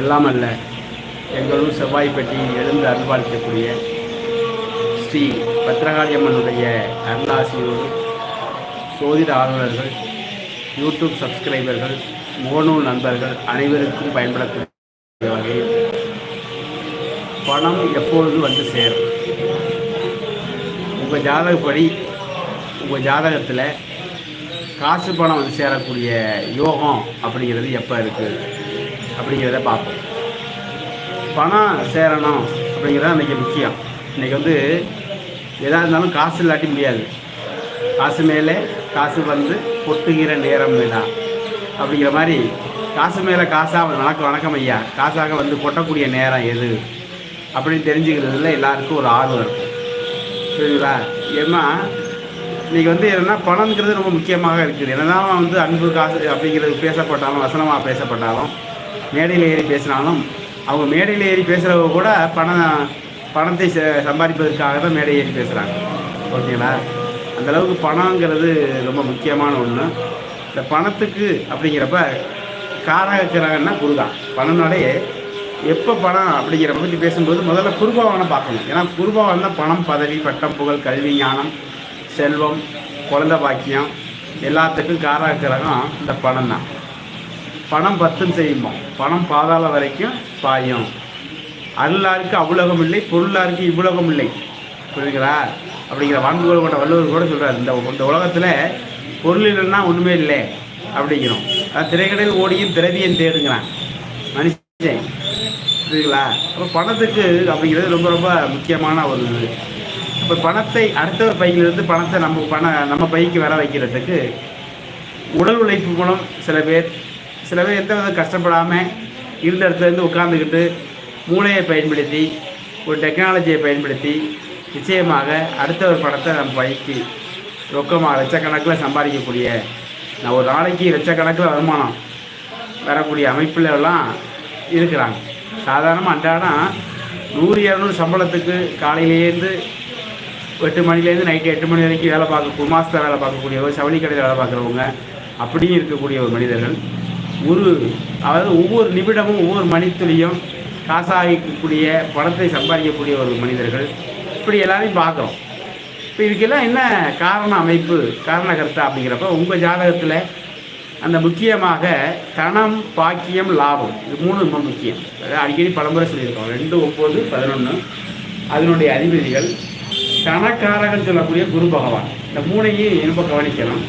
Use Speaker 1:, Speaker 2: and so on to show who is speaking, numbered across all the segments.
Speaker 1: எல்லாம் அல்ல. எங்களூர் செவ்வாய்ப்பட்டியில் எழுந்து அருள்பாலிக்கக்கூடிய ஸ்ரீ பத்ரகாளியம்மனுடைய அருளாசியோடு சோதிட ஆர்வலர்கள் யூடியூப் சப்ஸ்கிரைபர்கள் முகநூல் நண்பர்கள் அனைவருக்கும் பயன்படக்கூடிய வகையில் பணம் எப்பொழுது வந்து சேரும்? உங்கள் ஜாதகப்படி உங்கள் ஜாதகத்தில் காசு பணம் வந்து சேரக்கூடிய யோகம் அப்படிங்கிறது எப்போ இருக்குது அப்படிங்கிறத பார்ப்போம். பணம் சேரணும் அப்படிங்கிறது அன்றைக்கி முக்கியம். இன்றைக்கி வந்து எதாக இருந்தாலும் காசு இல்லாட்டி முடியாது. காசு மேலே காசு வந்து கொட்டுகிற நேரம் வேணா அப்படிங்கிற மாதிரி காசு மேலே காசாக வணக்கம் வணக்கம் ஐயா. காசாக வந்து கொட்டக்கூடிய நேரம் எது? அப்படின்னு தெரிஞ்சுக்கிறதுல எல்லாருக்கும் ஒரு ஆர்வம் இருக்கும். புரியுதுங்களா? ஏன்னா இன்றைக்கி வந்து என்னென்னா பணம்ங்கிறது ரொம்ப முக்கியமாக இருக்குது. என்னதான் வந்து அன்பு காசு அப்படிங்கிறது பேசப்பட்டாலும் வசனமாக பேசப்பட்டாலும் மேடையில் ஏறி பேசினாலும் அவங்க மேடையில் ஏறி பேசுகிறவங்க கூட பணம் பணத்தை ச- சம்பாதிப்பதற்காக தான் மேடை ஏறி பேசுகிறாங்க ஓகேங்களா? அந்த அளவுக்கு பணங்கிறது ரொம்ப முக்கியமான ஒன்று இந்த பணத்துக்கு அப்படிங்கிறப்ப காரகக்கிறாங்கன்னா குருதான் பணம்னாலே எப்போ பணம் அப்படிங்கிற பற்றி பேசும்போது முதல்ல குருபாவனை பார்க்கணும். ஏன்னா குருபாவன் தான் பணம் பதவி பட்டம் புகழ் கல்வி ஞானம் செல்வம் குழந்தை பாக்கியம் எல்லாத்துக்கும் காரகிரகம் இந்த பணம் தான் பணம் பத்தும் செய்யுமோ பணம் பாதாள வரைக்கும் பாயும். அருளாருக்கு அவ்வுலகம் இல்லை பொருளாருக்கு இவ்வுலகம் இல்லை புரியுதுங்களா? அப்படிங்கிற வான்புகள் கொண்ட வள்ளுவர் கூட சொல்கிறார் இந்த இந்த உலகத்தில் பொருள் இல்லைன்னா ஒன்றுமே இல்லை அப்படிங்கிறோம். அதான் திரைக்கடையில் ஓடியும் திரவியம் தேடுங்கிறான். மனுஷன். புரியுதுங்களா? அப்போ பணத்துக்கு அப்படிங்கிறது ரொம்ப ரொம்ப முக்கியமான ஒரு இது. இப்போ பணத்தை அடுத்தவர் பையிலிருந்து பணத்தை நம்ம பண நம்ம பைக்கு வர வைக்கிறதுக்கு உடல் உழைப்பு மூலம் சில பேர் சில பேர் எந்த வித கஷ்டப்படாமல் இருந்த இடத்துல இருந்து உட்காந்துக்கிட்டு மூளையை பயன்படுத்தி ஒரு டெக்னாலஜியை பயன்படுத்தி நிச்சயமாக அடுத்த ஒரு பணத்தை நம்ம பைக்கு ரொக்கமாக லட்சக்கணக்கில் சம்பாதிக்கக்கூடிய நான் ஒரு நாளைக்கு லட்சக்கணக்கில் வருமானம் வரக்கூடிய அமைப்புல எல்லாம் இருக்கிறாங்க. சாதாரணமாக அன்றாடம் நூறு இரநூறு சம்பளத்துக்கு காலையிலேருந்து எட்டு மணிலேருந்து நைட்டு எட்டு மணி வரைக்கும் வேலை பார்க்க குமாஸ்தா வேலை பார்க்கக்கூடியவங்க சவளி கடையில் வேலை பார்க்குறவங்க அப்படியும் இருக்கக்கூடிய ஒரு மனிதர்கள் ஒரு அதாவது ஒவ்வொரு நிமிடமும் ஒவ்வொரு மணித்துளியும் காசாகிக்கக்கூடிய பணத்தை சம்பாதிக்கக்கூடிய ஒரு மனிதர்கள். இப்படி எல்லாரையும் பார்க்குறோம். இப்போ இதுக்கெல்லாம் என்ன காரண அமைப்பு காரணகர்த்தா அப்படிங்கிறப்ப உங்கள் ஜாதகத்தில் அந்த முக்கியமாக தனம் பாக்கியம் லாபம் இது மூணு ரொம்ப முக்கியம். அதாவது அடிக்கடி பலமுறை சொல்லியிருக்கோம். ரெண்டு ஒம்பது பதினொன்று அதனுடைய அதிபதிகள். தனக்காரகன் சொல்லக்கூடிய குரு பகவான். இந்த மூணையும் ரொம்ப கவனிக்கணும்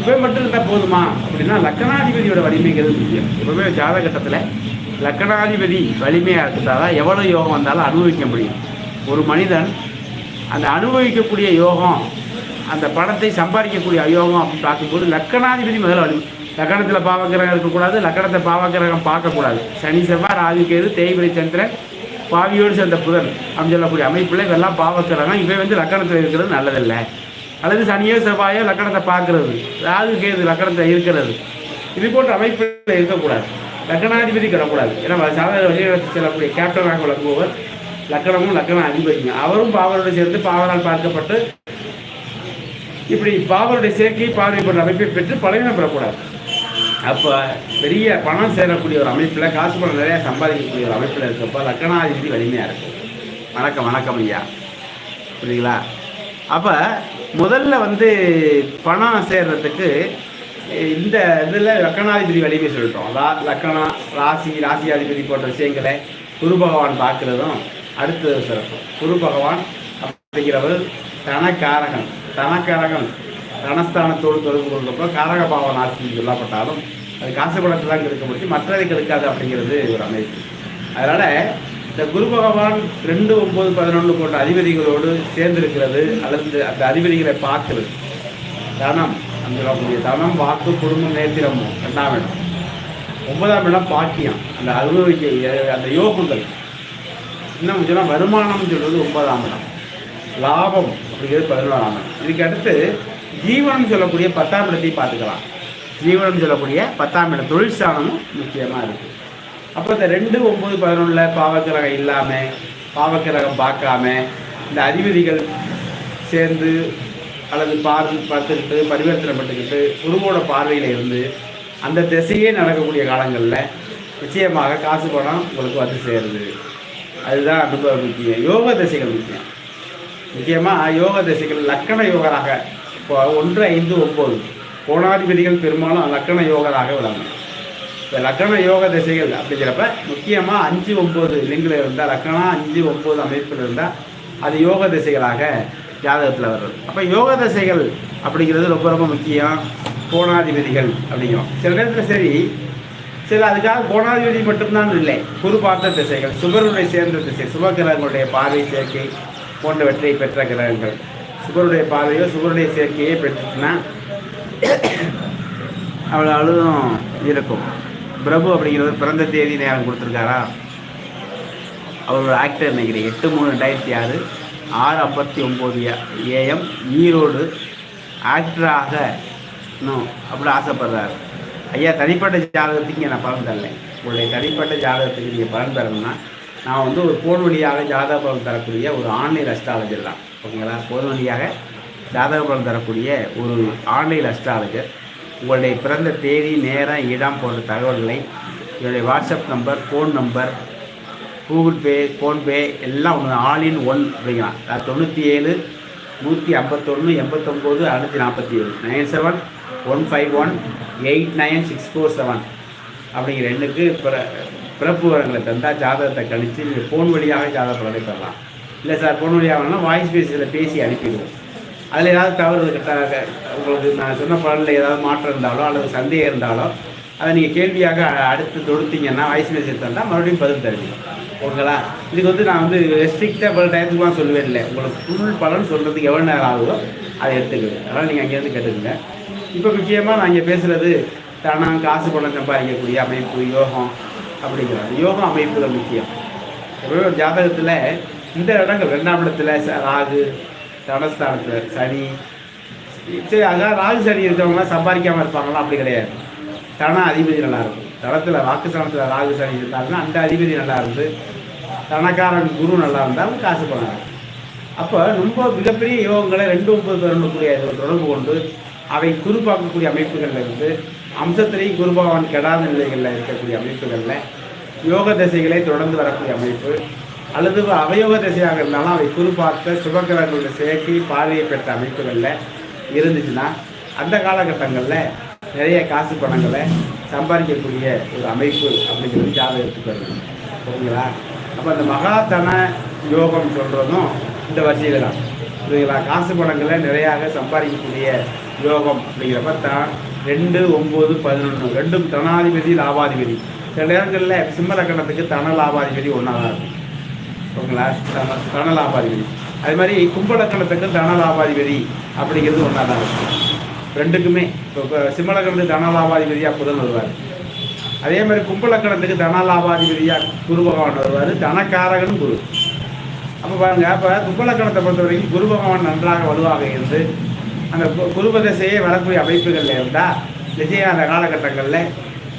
Speaker 1: இவை மட்டும் இருந்தால் போதுமா? அப்படின்னா லக்கணாதிபதியோட வலிமைங்கிறது முக்கியம். எப்பவுமே ஜாதகட்டத்தில் லக்கணாதிபதி வலிமையாக இருந்தால் தான் எவ்வளோ யோகம் வந்தாலும் அனுபவிக்க முடியும். ஒரு மனிதன் அந்த அனுபவிக்கக்கூடிய யோகம் அந்த பணத்தை சம்பாதிக்கக்கூடிய யோகம் அப்படின்னு பார்க்கும்போது லக்கணாதிபதி முதல்ல வலிமை லக்கணத்தில் பாவக்கிரகம் இருக்கக்கூடாது லக்கணத்தை பாவக்கிரகம் பார்க்கக்கூடாது. சனி செவ்வாய் ராகு கேது தேய்பிரை சந்திரன் பாவியோடு சேர்ந்த புதன் அப்படின்னு சொல்லக்கூடிய அமைப்பில் இதெல்லாம் பாவக்கிரகம் இவை வந்து லக்கணத்தில் இருக்கிறது நல்லதில்லை. அல்லது சனியோ செவ்வாயோ லக்கணத்தை பார்க்கறது. ராகு கேது லக்கணத்தை இருக்கிறது. இது போன்ற அமைப்பில் இருக்கக்கூடாது. லக்கணாதிபதி கிடக்கூடாது. ஏன்னா சாதாரண வழிநடத்தி செல்லக்கூடிய கேப்டனாக விளங்குபவர் லக்கணமும் லக்கண அதிபதிங்க அவரும் பாவரோடு சேர்ந்து பாவரால் பார்க்கப்பட்டு இப்படி பாவருடைய சேர்க்கை பார்வை போன்ற அமைப்பை பெற்று பலவீனம் பெறக்கூடாது. அப்போ பெரிய பணம் சேரக்கூடிய ஒரு அமைப்பில் காசு பணம் நிறையா சம்பாதிக்கக்கூடிய ஒரு அமைப்பில் இருக்கப்போ லக்கணாதிபதி வலிமையாக இருக்கும். வணக்கம் வணக்கம் ஐயா. புரியுங்களா அப்போ முதல்ல வந்து பணம் சேர்றதுக்கு இந்த இதில் லக்கணாதிபதி வலிமை சொல்லிட்டோம். லா லக்கணம் ராசி ராசியாதிபதி போன்ற விஷயங்களை குரு பகவான் பார்க்குறதும் அடுத்தது சிறப்பு. குரு பகவான் அப்படிங்கிறவர் தனக்காரகன் தனக்காரகன் தனஸ்தானத்தோடு தொடர்பு கொள்கிறப்போ காரக பாவன் ஆசிரியர் சொல்லப்பட்டாலும் அது காசு பணத்தை தான் இருக்க முடியும். மற்றதை கெடுக்காது அப்படிங்கிறது ஒரு அமைப்பு. அதனால் இந்த குரு பகவான் ரெண்டு ஒம்பது பதினொன்று போன்ற அதிபதிகளோடு சேர்ந்திருக்கிறது அல்லது அந்த அதிபதிகளை பார்க்கிறது. தனம் அந்த சொல்லக்கூடிய தனம் வாக்கு குடும்பம் நேத்திரமும் ரெண்டாம் இடம் ஒன்பதாம் இடம் பாக்கியம். அந்த அனுபவிக்க அந்த யோகங்கள். இன்னும் சொன்னால் வருமானம் சொல்வது ஒன்பதாம் இடம். லாபம் அப்படிங்கிறது பதினோராம் இடம். இதுக்கு அடுத்து ஜீவனம் சொல்லக்கூடிய பத்தாம் இடத்தையும் பார்த்துக்கலாம். ஜீவனம் சொல்லக்கூடிய பத்தாம் இடம். தொழிற்சாலமும் முக்கியமாக இருக்குது அப்போ இந்த ரெண்டு ஒம்பது பதினொன்றில் பாவக்கிரகம் இல்லாமல் பாவக்கிரகம் பார்க்காம இந்த அதிபதிகள் சேர்ந்து அல்லது பார்த்து பார்த்துக்கிட்டு பரிவர்த்தனை பண்ணிக்கிட்டு குருவோட பார்வையில் இருந்து அந்த திசையே நடக்கக்கூடிய காலங்களில் நிச்சயமாக காசு பணம் உங்களுக்கு வந்து சேருது. அதுதான் ரொம்ப முக்கியம். யோக திசைகள் முக்கியம். முக்கியமாக யோக திசைகள் லக்கண யோகராக இப்போ ஒன்று ஐந்து ஒம்பது. கோணாதிபதிகள் பெரும்பாலும் லக்கண யோகராக விளங்கும். இப்போ யோக திசைகள் அப்படிங்கிறப்ப முக்கியமாக அஞ்சு ஒம்பது லிங்கில் இருந்தால் லக்கணம் அஞ்சு ஒம்பது அமைப்பில் இருந்தால் அது யோக திசைகளாக ஜாதகத்தில் வருது அப்போ யோக திசைகள் அப்படிங்கிறது ரொம்ப ரொம்ப முக்கியம். கோணாதிபதிகள் அப்படிங்கிறோம். சில நேரத்தில் சரி சில அதுக்காக கோணாதிபதி மட்டும்தான் இல்லை. குரு பார்த்த திசைகள் சுபருடைய சேர்ந்த திசை சுபகிரகங்களுடைய பார்வை சேர்க்கை போன்றவற்றை பெற்ற கிரகங்கள். சுபருடைய பார்வையோ சுபருடைய சேர்க்கையோ பெற்றுச்சுன்னா அவ்வளோ அழுதும் இருக்கும். பிரபு அப்படிங்கிறவர் பிறந்த தேதி நேரம் கொடுத்துருக்காரா? அவர் ஆக்டர் நினைக்கிறேன். எட்டு மூணு ரெண்டாயிரத்தி ஆறு ஆறு ஐம்பத்தி ஒம்பது ஏஎம் ஈரோடு ஆக்டராக இன்னும் அப்படி ஆசைப்படுறாரு. ஐயா தனிப்பட்ட ஜாதகத்துக்கு நான் பலன் தரலை உங்களுடைய தனிப்பட்ட ஜாதகத்துக்கு நீங்கள் பலன் தரணும்னா நான் வந்து ஒரு போன் வழியாக ஜாதக பலன் தரக்கூடிய ஒரு ஆன்லைன் அஸ்ட்ராலஜர் தான். ஓகேங்களா? போன் வழியாக ஜாதக பலன் தரக்கூடிய ஒரு ஆன்லைன் அஸ்ட்ராலஜர் உங்களுடைய பிறந்த தேதி நேரம் இடம் போன்ற தகவல்களை என்னுடைய WhatsApp number phone number Google Pay PhonePe எல்லாம் ஒன்று ஆல் இன் ஒன் அப்படிங்கிறான் அது தொண்ணூற்றி ஏழு நூற்றி ஐம்பத்தொன்று எண்பத்தொம்போது அறுநூற்றி நாற்பத்தி ஏழு nine seven one five one eight nine six four seven அப்படிங்கிற எண்ணுக்கு பிற பிறப்பு விவரங்களை தந்தால் ஜாதகத்தை கழித்து நீங்கள் ஃபோன் வழியாக ஜாதக பலனை பெறலாம். இல்லை சார் ஃபோன் வழியாக வாய்ஸ் பேசியில் பேசி அனுப்பிடுவோம். அதில் ஏதாவது தவறு கட்டாக உங்களுக்கு நான் சொன்ன பலனில் ஏதாவது மாற்றம் இருந்தாலோ அல்லது சந்தேகம் இருந்தாலோ அதை நீங்கள் கேள்வியாக அடுத்து தொடுத்தீங்கன்னா வாய்ஸ் மெசேஜ் தந்தால் மறுபடியும் பதில் தருவீங்க. ஓகேங்களா? இதுக்கு வந்து நான் வந்து ரெஸ்ட்ரிக்டாக பல டயத்துக்குலாம் சொல்லுவேன் இல்லை. உங்களுக்கு ஃபுல் பலன் சொல்கிறதுக்கு எவ்வளோ நேரம் ஆகுதோ அதை எடுத்துக்குது அதனால் நீங்கள் அங்கேருந்து கேட்டுக்கங்க. இப்போ முக்கியமாக நான் இங்கே பேசுகிறது தானாக காசு பணம் சம்பாதிக்கக்கூடிய அமைப்பு யோகம் அப்படிங்கிறது. யோகம் அமைப்புகள் முக்கியம். எப்பவுமே ஒரு ஜாதகத்தில் இந்த இடங்கள் ரெண்டாம் இடத்துல ராகு தனஸ்தானத்தில் சனி. சரி அதான் ராகு சனி இருக்கிறவங்களாம் சம்பாதிக்காமல் இருப்பாங்களா? அப்படி கிடையாது. தன அதிபதி நல்லாயிருக்கும் தளத்தில் தனத்தில் வாக்குஸ்தானத்தில் ராகு சனி இருந்தாங்கன்னா அந்த அதிபதி நல்லா இருந்து தனக்காரன் குரு நல்லா இருந்தாலும் காசு பணம் அப்போ ரொம்ப மிகப்பெரிய யோகங்களை ரெண்டு ஒன்பது பதினொன்றுக்குரிய தொடர்பு கொண்டு அவை குறிப்பாக்கக்கூடிய அமைப்புகளில் இருந்து அம்சத்திலேயும் குருபகவான் கெடாத நிலைகளில் இருக்கக்கூடிய அமைப்புகளில் யோக திசைகளை தொடர்ந்து வரக்கூடிய அமைப்பு அல்லது அவயோக திசையாக இருந்தாலும் அவை குறிப்பார்த்த பார்த்த சுபகிரகங்களுடைய சேர்க்கை பார்வையை பெற்ற அமைப்புகளில் இருந்துச்சுன்னா அந்த காலகட்டங்களில் நிறைய காசு பணங்களை சம்பாதிக்கக்கூடிய ஒரு அமைப்பு அப்படிங்கிறது ஜாதகத்துக்கு வருது. சரிங்களா அப்போ அந்த மகாதன யோகம் சொல்கிறதும் இந்த வரிசையில் தான் புரியுங்களா காசு பணங்களை நிறையாக சம்பாதிக்கக்கூடிய யோகம் அப்படிங்கிறப்ப தான் ரெண்டு ஒம்பது பதினொன்று ரெண்டும் தனாதிபதி லாபாதிபதி. சில நேரங்களில் சிம்ம லக்கணத்துக்கு தன லாபாதிபதி ஒன்றாக தான் இருக்கும். ஓகேங்களா தன தன லாபாதிபதி. அதே மாதிரி கும்பலக்கணத்துக்கு தன லாபாதிபதி அப்படிங்கிறது ஒன்றா தான் இருக்கும் ரெண்டுக்குமே இப்போ சிம்மலக்கணத்துக்கு சிம்ம தன லாபாதிபதியாக புதன் வருவார். அதே மாதிரி கும்பலக்கணத்துக்கு தனலாபாதிபதியாக தன லாபாதிபதியாக குரு பகவான் வருவார். தனக்காரகனும் குரு. அப்போ பாருங்க அப்போ கும்பலக்கணத்தை பொறுத்த வரைக்கும் குரு பகவான் நன்றாக வலுவாக இருந்து அந்த கு- குருபதசையே வரக்கூடிய அமைப்புகளில் இருந்தால் நிச்சயம் அந்த காலகட்டங்களில்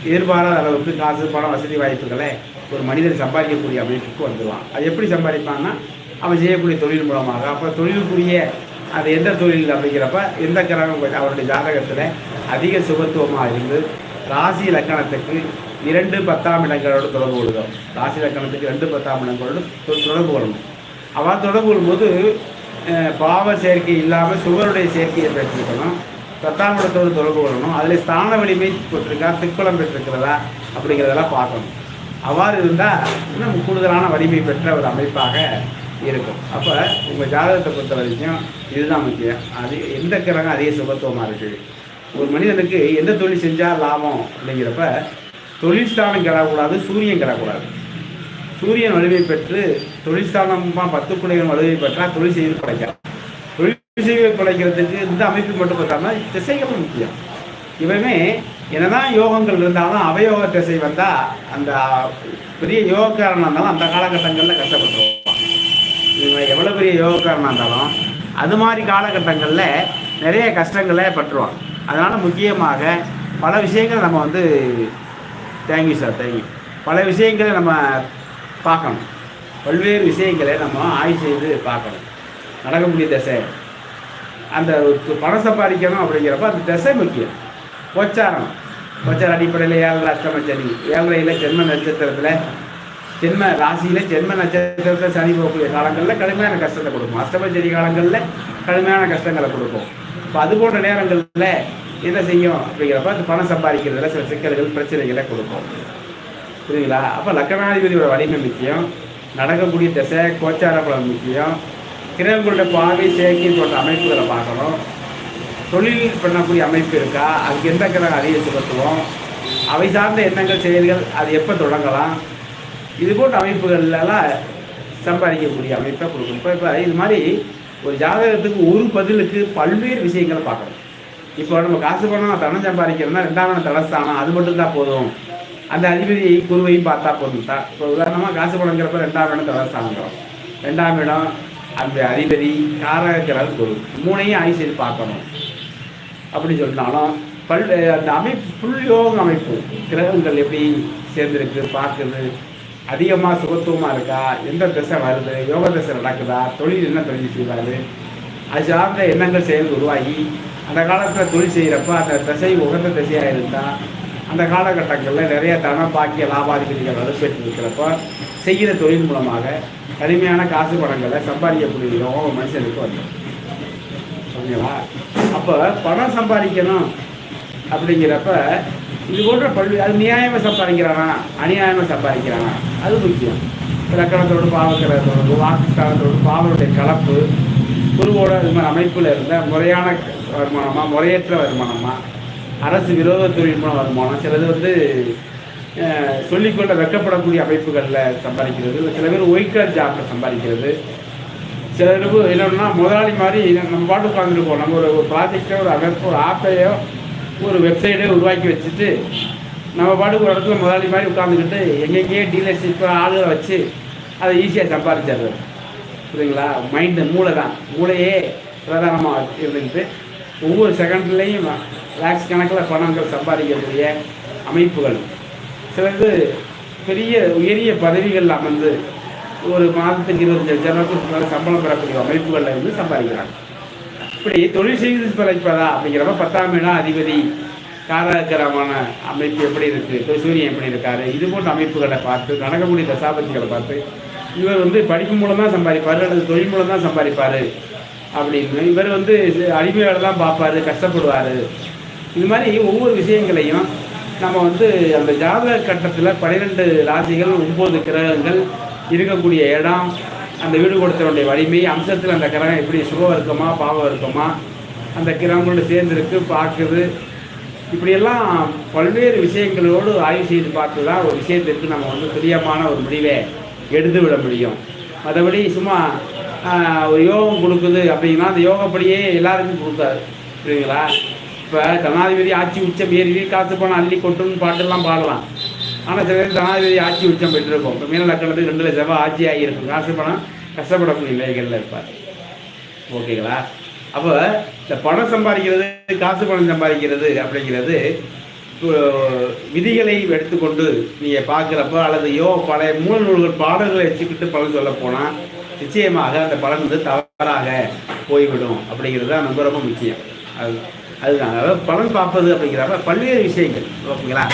Speaker 1: எதிர்பாராத அளவுக்கு காசு பணம் வசதி வாய்ப்புகளை ஒரு மனிதன் சம்பாதிக்கக்கூடிய அமைப்புக்கு வந்துடலாம் அது எப்படி சம்பாதிப்பான்னா அவன் செய்யக்கூடிய தொழில் மூலமாக. அப்போ தொழிலுக்குரிய அது எந்த தொழில் அப்படிங்கிறப்ப எந்த கிரகம் அவருடைய ஜாதகத்தில் அதிக சுபத்துவமாக இருந்து ராசி லக்கணத்துக்கு இரண்டு பத்தாம் இடங்களோடு தொடர்பு கொள்ளுதோம் ராசி லக்கணத்துக்கு ரெண்டு பத்தாம் இடங்களோடு தொடர்பு கொள்ளணும். அவன் தொடர்பு கொள்ளும்போது பாவ சேர்க்கை இல்லாமல் சுகருடைய சேர்க்கையை பெற்றிருக்கணும். பத்தாம் இடத்தோடு தொடர்பு கொள்ளணும். அதில் ஸ்தான வலிமை பெற்றிருக்கா திக்குளம் பெற்றிருக்கிறதா அப்படிங்கிறதெல்லாம் பார்க்கணும். அவ்வாறு இருந்தால் இன்னும் கூடுதலான வலிமை பெற்ற ஒரு அமைப்பாக இருக்கும். அப்போ உங்கள் ஜாதகத்தை பொறுத்த வரைக்கும் இதுதான் முக்கியம். அது எந்த கிரகம் அதிக சுபத்துவமாக இருக்குது ஒரு மனிதனுக்கு எந்த தொழில் செஞ்சால் லாபம் அப்படிங்கிறப்ப தொழில் ஸ்தானம் கிடக்கூடாது சூரியன் கிடக்கூடாது சூரியன் வலிமை பெற்று தொழில் ஸ்தானமாக பத்து குடைகள் வலிமை பெற்றால் தொழில் செய்து படைக்கலாம். தொழில் செய்து படைக்கிறதுக்கு இந்த அமைப்பு மட்டும் பார்த்தாங்கன்னா திசைகள் முக்கியம். இவமே என்னதான் யோகங்கள் இருந்தாலும் அவயோக திசை வந்தால் அந்த பெரிய யோகக்காரனாக இருந்தாலும் அந்த காலகட்டங்களில் கஷ்டப்பட்டுருவான். இவன் எவ்வளோ பெரிய யோகக்காரனாக இருந்தாலும் அது மாதிரி காலகட்டங்களில் நிறைய கஷ்டங்களை பட்டுருவான். அதனால் முக்கியமாக பல விஷயங்களை நம்ம வந்து தேங்க்யூ சார் தேங்க்யூ பல விஷயங்களை நம்ம பார்க்கணும். பல்வேறு விஷயங்களை நம்ம ஆய்வு செய்து பார்க்கணும். நடக்கக்கூடிய திசை. அந்த பணம் சம்பாதிக்கணும் அப்படிங்கிறப்ப அந்த திசை முக்கியம். கோச்சாரம். கோச்சார அடிப்படையில் ஏழு அஷ்டம சனி ஏழரையில் ஜென்ம நட்சத்திரத்தில் ஜென்ம ராசியில் ஜென்ம நட்சத்திரத்தில் சனி போகக்கூடிய காலங்களில் கடுமையான கஷ்டத்தை கொடுக்கும். அஷ்டம சனி காலங்களில் கடுமையான கஷ்டங்களை கொடுக்கும். இப்போ அது போன்ற நேரங்களில் என்ன செய்யும்? அப்படிங்கிறப்ப அது பணம் சம்பாதிக்கிறதுல சில சிக்கல்கள் பிரச்சனைகளை கொடுக்கும். புரியுங்களா அப்போ லக்கணாதிபதியோட வலிமை முக்கியம். நடக்கக்கூடிய திசை கோச்சார பலம் முக்கியம். கிரகங்களுடைய பாவி செயற்கை போன்ற அமைப்புகளை பார்க்கணும். தொழில் பண்ணக்கூடிய அமைப்பு இருக்கா? அதுக்கு எந்த கிரகம் அறிய சுகத்துவம் அவை சார்ந்த எண்ணங்கள் செயல்கள் அது எப்போ தொடங்கலாம்? இது போன்ற அமைப்புகள்லாம் சம்பாதிக்கக்கூடிய அமைப்பை கொடுக்கும் இப்போ இப்போ இது மாதிரி ஒரு ஜாதகத்துக்கு ஒரு பதிலுக்கு பல்வேறு விஷயங்களை பார்க்கணும். இப்போ நம்ம காசு பணம் தனம் சம்பாதிக்கிறோம்னா ரெண்டாம் இடம் தலஸ்தானம் அது மட்டும் தான் போதும். அந்த அதிபதி குருவையும் பார்த்தா போதும். தான் இப்போ உதாரணமாக காசு பணங்கிறப்ப ரெண்டாம் இடம் தலஸ்தானங்கிறோம். ரெண்டாம் இடம் அந்த அதிபதி காரகிரக குரு. மூணையும் ஐசியில் பார்க்கணும். அப்படி சொன்னாலும் பல்வே அந்த அமைப்பு ஃபுல் யோக அமைப்பு. கிரகங்கள் எப்படி சேர்ந்துருக்கு பார்க்குது அதிகமாக சுகத்துவமாக இருக்கா எந்த திசை வருது யோக திசை நடக்குதா தொழில் என்ன தொழில் செய்வாரு அது சார்ந்த எண்ணங்கள் செயல் உருவாகி அந்த காலத்தில் தொழில் செய்கிறப்ப அந்த திசை உகந்த திசையாக இருந்தால் அந்த காலகட்டங்களில் நிறைய தன பாக்கிய லாபாதிபதிகள் வலுப்பெற்று இருக்கிறப்ப செய்கிற தொழில் மூலமாக கடுமையான காசு பணங்களை சம்பாதிக்கக்கூடிய யோகம் மனுஷனுக்கு வந்தோம் ஓகேங்களா அப்போ பணம் சம்பாதிக்கணும் அப்படிங்கிறப்ப இது போன்ற பல்வி அது நியாயமாக சம்பாதிக்கிறானா? அநியாயமாக சம்பாதிக்கிறானா? அது முக்கியம். இலக்கணத்தோடு பாவக்கிறதோடு வாக்குஸ்தானத்தோடு பாவனுடைய கலப்பு குருவோட இது மாதிரி அமைப்பில் இருந்த முறையான வருமானமாக முறையற்ற வருமானமா அரசு விரோத தொழில்நுட்ப வருமானம் சிலது வந்து அஹ், சொல்லிக்கொண்ட வெக்கப்படக்கூடிய அமைப்புகளில் சம்பாதிக்கிறது. சில பேர் ஒயிட் ஜாப்பில் சம்பாதிக்கிறது. சில இருப்பு என்னன்னா முதலாளி மாதிரி நம்ம பாட்டு உட்காந்துருப்போம் நம்ம ஒரு ஒரு ப்ராஜெக்டோ ஒரு அமைப்போ ஒரு ஆப்பையோ ஒரு வெப்சைட்டோ உருவாக்கி வச்சுட்டு நம்ம பாட்டுக்கு ஒரு இடத்துல முதலாளி மாதிரி உட்காந்துக்கிட்டு எங்கெங்கேயே டீலர்ஷிப்பு ஆளுகளை வச்சு அதை ஈஸியாக சம்பாதிச்சாரு புரியுங்களா மைண்டு மூளை தான். மூளையே பிரதானமாக இருந்துக்கிட்டு ஒவ்வொரு செகண்ட்லேயும் லேக்ஸ் கணக்கில் பணங்கள் சம்பாதிக்கக்கூடிய அமைப்புகள். சிலது பெரிய உயரிய பதவிகள் அமர்ந்து ஒரு மாதத்துக்கு இருபத்தஞ்சு லட்சம் சம்பளம் பெறக்கூடிய அமைப்புகளில் இருந்து சம்பாதிக்கிறாங்க. இப்படி தொழில் செய்து பிழைப்பதா அப்படிங்கிறப்ப பத்தாம் இடம் அதிபதி காரகரமான அமைப்பு எப்படி இருக்குது சூரியன் எப்படி இருக்காரு? இது போன்ற அமைப்புகளை பார்த்து நடக்கக்கூடிய தசாபதிகளை பார்த்து இவர் வந்து படிப்பு மூலம் தான் சம்பாதிப்பார் அல்லது தொழில் மூலம் தான் சம்பாதிப்பார் அப்படின்னு. இவர் வந்து அடிமை தான் பார்ப்பாரு கஷ்டப்படுவார். இது மாதிரி ஒவ்வொரு விஷயங்களையும் நம்ம வந்து அந்த ஜாதக கட்டத்தில் பன்னிரெண்டு ராசிகள் ஒம்பது கிரகங்கள் இருக்கக்கூடிய இடம் அந்த வீடு கொடுத்தவனுடைய வலிமை அம்சத்தில் அந்த கிரகம் எப்படி சுகம் இருக்குமா பாவம் இருக்குமா அந்த கிரகங்களோடு சேர்ந்துருக்கு பார்க்குது. இப்படியெல்லாம் பல்வேறு விஷயங்களோடு ஆய்வு செய்து பார்த்து தான் ஒரு விஷயத்திற்கு நம்ம வந்து துரியமான ஒரு முடிவை எடுத்து விட முடியும். மற்றபடி சும்மா ஒரு யோகம் கொடுக்குது அப்படின்னா அந்த யோகப்படியே எல்லாருக்கும் கொடுத்தாரு புரியுங்களா இப்போ ஜனாதிபதி ஆட்சி உச்சம் ஏறி காசு பணம் அள்ளி கொட்டுன்னு பாட்டெல்லாம் பாடலாம். ஆனால் சில பேர் ஜனாதிபதி ஆட்சி உச்சம் பெற்றிருக்கும் இப்போ மீனலக்கணத்துக்கு ரெண்டு லட்சம் ரூபாய் ஆட்சி ஆகியிருக்கும். காசு பணம் கஷ்டப்படக்கூடிய நிலைகளில் இருப்பார் ஓகேங்களா? அப்போ இந்த பணம் சம்பாதிக்கிறது காசு பணம் சம்பாதிக்கிறது அப்படிங்கிறது விதிகளை எடுத்துக்கொண்டு நீங்கள் பார்க்குறப்போ அல்லது யோ பழைய மூல நூல்கள் பாடல்களை வச்சுக்கிட்டு பலன் சொல்ல போனால் நிச்சயமாக அந்த பலன் வந்து தவறாக போய்விடும். அப்படிங்கிறது தான் ரொம்ப ரொம்ப முக்கியம். அது அதுதான். அதாவது பலன் பார்ப்பது அப்படிங்கிறப்ப பல்வேறு விஷயங்கள். ஓகேங்களா?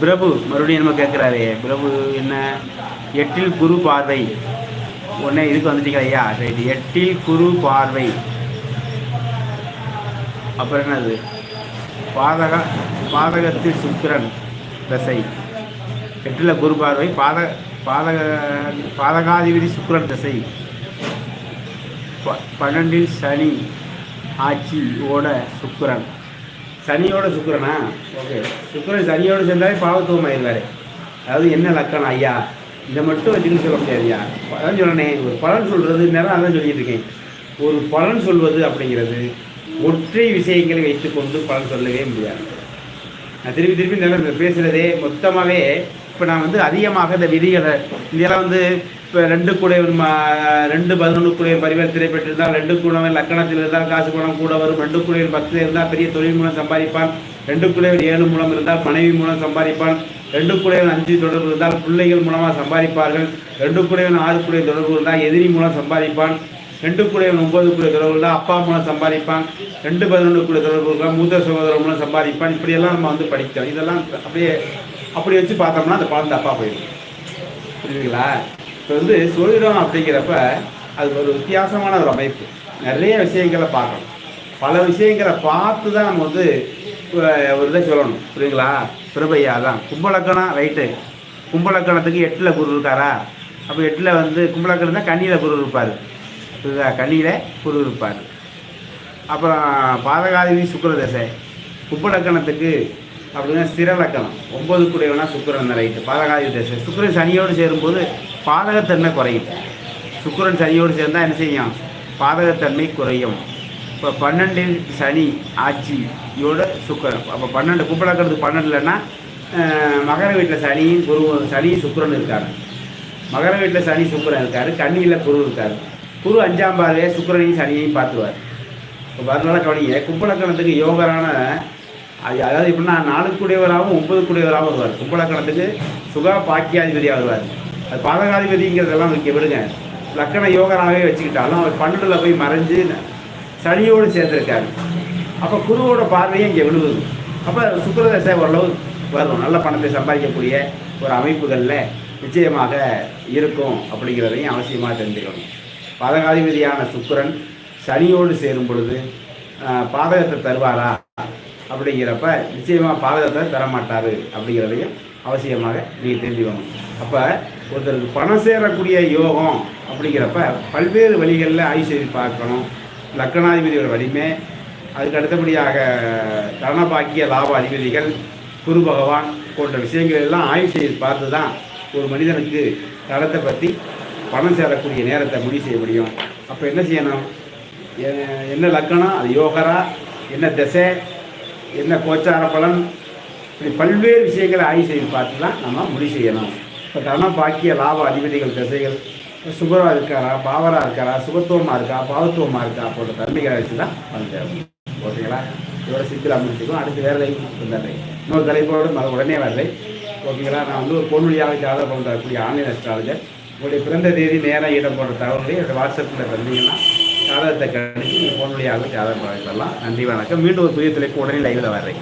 Speaker 1: பிரபு மறுபடியும் நம்ம கேட்குறாரு பிரபு என்ன? எட்டில் குரு பார்வை. உடனே இதுக்கு வந்துட்டீங்க ஐயா? ரைட் எட்டில் குரு பார்வை. அப்புறம் என்னது? பாதக பாதகத்தில் சுக்கிரன் தசை. எட்டில் குரு பார்வை பாத பாதக பாதகாதிபதி சுக்கிரன் தசை. ப- பன்னெண்டில் சனி ஆட்சி ஓட சுக்கிரன். சனியோட சுக்கிரனா? ஓகே. சுக்கிரன் சனியோட சேர்ந்தாலே பாவத்துவம் ஆயிடுவாரு அதாவது என்ன லக்கணம் ஐயா? இதை மட்டும் வச்சுன்னு சொல்ல முடியாது ஐயா அதான் சொல்லணே ஒரு பலன் சொல்கிறது நேரம் அதான் சொல்லிட்டு இருக்கேன். ஒரு பலன் சொல்வது அப்படிங்கிறது ஒற்றை விஷயங்களை வைத்துக்கொண்டு பலன் சொல்லவே முடியாது. நான் திருப்பி திருப்பி நல்லா பேசுகிறதே மொத்தமாகவே இப்போ நான் வந்து அதிகமாக இந்த விதிகளை இதெல்லாம் வந்து இப்போ ரெண்டு குடைவன் ரெண்டு பதினொன்று குடைவன் பரிவர்த்தனை பெற்றிருந்தால் ரெண்டு குணவன் லக்கணத்தில் இருந்தால் காசு பணம் கூட வரும். ரெண்டு குடைவன் பத்தில் இருந்தால் பெரிய தொழில் மூலம் சம்பாதிப்பான். ரெண்டு குடைவன் ஏழு மூலம் இருந்தால் மனைவி மூலம் சம்பாதிப்பான். ரெண்டு குடைவன் அஞ்சு தொடர்பு இருந்தால் பிள்ளைகள் மூலமாக சம்பாதிப்பார்கள். ரெண்டு குடைவன் ஆறு குடைவன் தொடர்பு இருந்தால் எதிரி மூலம் சம்பாதிப்பான். ரெண்டு கூடிய ஒன்பது கூடிய தொடர்பு இருந்தால் அப்பா மூலம் சம்பாதிப்பான். ரெண்டு பதினொன்று கூடிய தொடர்பு இருந்தால் மூத்த சகோதரர் மூலம் சம்பாதிப்பான். இப்படியெல்லாம் நம்ம வந்து படித்தோம் இதெல்லாம் அப்படியே அப்படி வச்சு பார்த்தோம்னா அந்த குழந்தை தப்பாக போயிடும். புரியுதுங்களா? இப்போ வந்து சோதிடம் அப்படிங்கிறப்ப அது ஒரு வித்தியாசமான ஒரு அமைப்பு. நிறைய விஷயங்களை பார்க்கணும். பல விஷயங்களை பார்த்து தான் நம்ம வந்து ஒரு இதை சொல்லணும். புரியுங்களா பிரபையா தான். கும்பலக்கணம் ரைட்டு கும்பலக்கணத்துக்கு எட்டில் குரு இருக்காரா? அப்போ எட்டில் வந்து கும்பலக்கணம் தான் கண்ணியில் குரு இருப்பார். புரியுதா? கண்ணியில் குரு இருப்பார். அப்புறம் பாதகாதிபதி சுக்கரதசை. கும்பலக்கணத்துக்கு அப்படின்னா ஸ்திரலக்கணம் ஒம்பது கூடியவனா சுக்கரன் ரைட்டு பாதகாதி தசை. சுக்கரன் சனியோடு சேரும்போது பாதகத்தன்மை குறையும். சுக்கரன் சனியோடு சேர்ந்தால் என்ன செய்யும்? பாதகத்தன்மை குறையும். இப்போ பன்னெண்டில் சனி ஆட்சியோட சுக்கரன். அப்போ பன்னெண்டு கும்பலாக்கிறது பன்னெண்டுலன்னா மகர வீட்டில் சனியும் குரு சனியும் சுக்கரன் இருக்காரு. மகர வீட்டில் சனி சுக்கரன் இருக்காரு. கண்ணியில் குரு இருக்கார். குரு அஞ்சாம் பார்வையை சுக்கிரனையும் சனியையும் பார்த்துவார் இப்போ வரலாறு கவனிங்க. கும்பலக்கணத்துக்கு யோகரான அதாவது எப்படின்னா நாலுக்குடையவராகவும் ஒன்பதுக்குடையவராகவும் வருவார். கும்பலக்கணத்துக்கு சுகா பாக்கியாதிபதியாக வருவார் அது பாதகாதிபதிங்கிறதெல்லாம் வைக்க விடுங்க லக்கண யோகராகவே வச்சுக்கிட்டாலும் அவர் பன்னெண்டில் போய் மறைஞ்சு சனியோடு சேர்ந்துருக்காரு. அப்போ குருவோட பார்வையும் இங்கே விழுவுது. அப்போ சுக்கிரதசை ஓரளவு வரும். நல்ல பணத்தை சம்பாதிக்கக்கூடிய ஒரு அமைப்புகளில் நிச்சயமாக இருக்கும் அப்படிங்கிறதையும் அவசியமாக தெரிஞ்சுக்கணும். பாதகாதிபதியான சுக்கரன் சனியோடு சேரும் பொழுது பாதகத்தை தருவாரா? அப்படிங்கிறப்ப நிச்சயமாக பாதகத்தை தரமாட்டார் அப்படிங்கிறதையும் அவசியமாக நீங்கள் தெரிஞ்சுக்கணும். அப்போ ஒருத்தருக்கு பணம் சேரக்கூடிய யோகம் அப்படிங்கிறப்ப பல்வேறு வழிகளில் ஐஸ்வரி செய்து பார்க்கணும். லக்னாதிபதியோட வலிமை அதுக்கு அடுத்தபடியாக தனபாக்கிய லாப அதிபதிகள் குரு பகவான் போன்ற விஷயங்கள் எல்லாம் ஆய்வு செய்து பார்த்து தான் ஒரு மனிதனுக்கு தரத்தை பற்றி பணம் சேரக்கூடிய நேரத்தை முடிவு செய்ய முடியும். அப்போ என்ன செய்யணும்? என்ன லக்கணம்? அது யோகரா? என்ன திசை? என்ன கோச்சார பலன்? இப்படி பல்வேறு விஷயங்களை ஆய்வு செய்து பார்த்து தான் நம்ம முடிவு செய்யணும் இப்போ தன பாக்கிய லாப அதிபதிகள் திசைகள். சுபரா இருக்காரா பாவரா இருக்காரா சுபத்துவமாக இருக்கா பாவத்துவமாக இருக்கா போன்ற தன்மைகளை வச்சு தான் வந்துடும் ஓகேங்களா? இதோட சித்திரா முடிச்சுக்கும் அடுத்து வேறு வந்துடுறேன் இன்னொரு தலைப்போடு மத உடனே வரலை. ஓகேங்களா? நான் வந்து ஒரு பொன்மொழியாக ஜாதகம் பண்ண ஆன்லைன் அஸ்ட்ராலஜர் உங்களுடைய பிறந்த தேதி நேரம் இடம் போன்ற தகவல்களை என்னோட வாட்ஸ்அப்பில் வந்தீங்கன்னா சாதகத்தை கணிச்சு நீங்கள் ஃபோன் வழியாக ஜாதகம் பார்க்கலாம். நன்றி வணக்கம். மீண்டும் ஒரு புதிய தலைப்பு உடனே லைவில் வர்றேன்.